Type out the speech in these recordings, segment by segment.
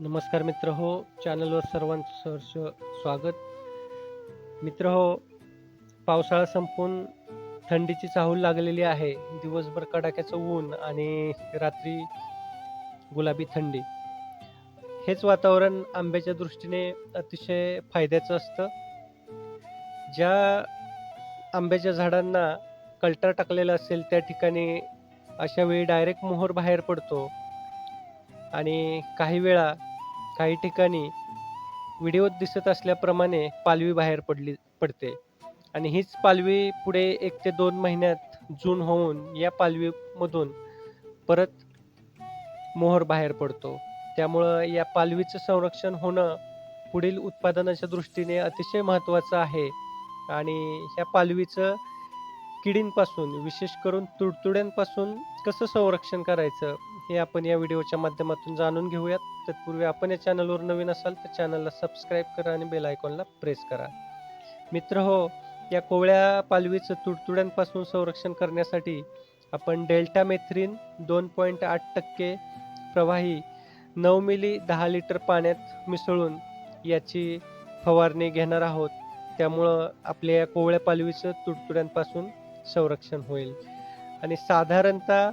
नमस्कार मित्र हो चॅनलवर सर्वांचं सहर्ष स्वागत. मित्र हो पावसाळा संपून थंडीची चाहूल लागलेली आहे. दिवसभर कडाक्याचं ऊन आणि रात्री गुलाबी थंडी. हेच वातावरण आंब्याच्या दृष्टीने अतिशय फायद्याचं असतं. ज्या आंब्याच्या झाडांना कल्टर टाकलेला असेल त्या ठिकाणी अशा वेळी डायरेक्ट मोहर बाहेर पडतो. आणि काही वेळा काही ठिकाणी व्हिडिओत दिसत असल्याप्रमाणे पालवी बाहेर पडली पडते. आणि हीच पालवी पुढे एक ते दोन महिन्यात जून होऊन या पालवीमधून परत मोहर बाहेर पडतो. त्यामुळं या पालवीचं संरक्षण होणं पुढील उत्पादनाच्या दृष्टीने अतिशय महत्त्वाचं आहे. आणि ह्या पालवीचं किडींपासून विशेष करून तुडतुड्यांपासून कसं संरक्षण करायचं? हे आपण या व्हिडिओच्या माध्यमातून जाणून घेऊयात. तत्पूर्वी आपण या चॅनलवर नवीन असाल तर चॅनलला सबस्क्राईब करा आणि बेल आयकॉनला प्रेस करा. मित्र हो या कोवळ्या पालवीचं तुडतुड्यांपासून संरक्षण करण्यासाठी आपण डेल्टा मेथ्रीन दोन पॉईंट आठ टक्के प्रवाही नऊ मिली दहा लिटर पाण्यात मिसळून याची फवारणी घेणार आहोत. त्यामुळं आपल्या या कोवळ्या पालवीचं तुडतुड्यांपासून संरक्षण होईल. आणि साधारणतः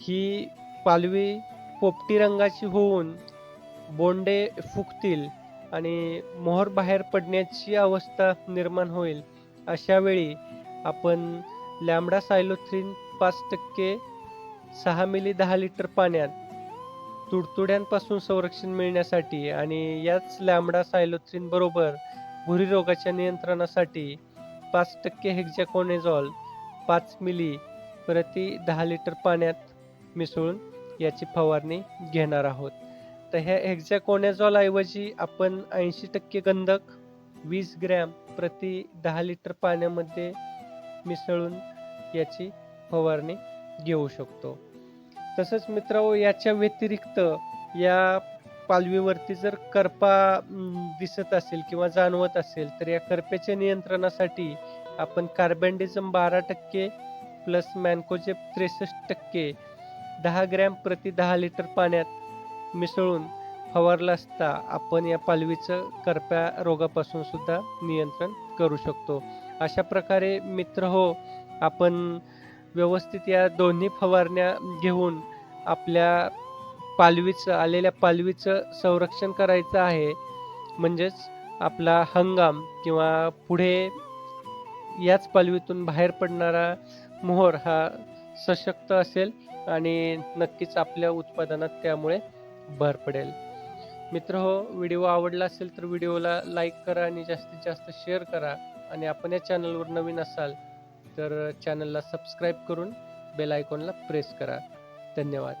ही पालवी पोपटी रंगाची होऊन बोंडे फुगतील आणि मोहर बाहेर पडण्याची अवस्था निर्माण होईल. अशावेळी आपण लॅमडा सायलोथ्रीन पाच टक्के सहा मिली दहा लिटर पाण्यात तुडतुड्यांपासून संरक्षण मिळण्यासाठी आणि याच लॅमडा सायलोथ्रीनबरोबर भुरी रोगाच्या नियंत्रणासाठी पाच टक्के हेक्झॅकोनेझॉल पाच मिली प्रति दहा लिटर पाण्यात मिसळून याची फवारणी घेणार आहोत. तर ह्या हेक्झॅकोनेझॉल ऐवजी आपण ऐंशी टक्के गंधक वीस ग्रॅम प्रति दहा लिटर पाण्यामध्ये मिसळून याची फवारणी घेऊ शकतो. तसंच मित्रांनो याच्या व्यतिरिक्त या पालवीवरती जर करपा दिसत असेल किंवा जाणवत असेल तर या करप्याच्या नियंत्रणासाठी आपण कार्बेंडिझम बारा टक्के प्लस मॅनकोजेप त्रेसष्ट टक्के दहा ग्रॅम प्रति दहा लिटर पाण्यात मिसळून फवारला असता आपण या पालवीचं करप्या रोगापासून सुद्धा नियंत्रण करू शकतो. अशा प्रकारे मित्र हो आपण व्यवस्थित या दोन्ही फवारण्या घेऊन आपल्या पालवीचं आलेल्या पालवीचं संरक्षण करायचं आहे. म्हणजेच आपला हंगाम किंवा पुढे याच पालवीतून बाहेर पडणारा मोहर हा सशक्त असेल. आणि नक्कीच आपल्या उत्पादनात त्यामुळे भर पडेल. मित्र हो व्हिडिओ आवडला असेल तर व्हिडिओला लाईक करा आणि जास्तीत जास्त शेअर करा. आणि आपण या चॅनलवर नवीन असाल तर चॅनलला सबस्क्राईब करून बेल आयकॉनला प्रेस करा. धन्यवाद.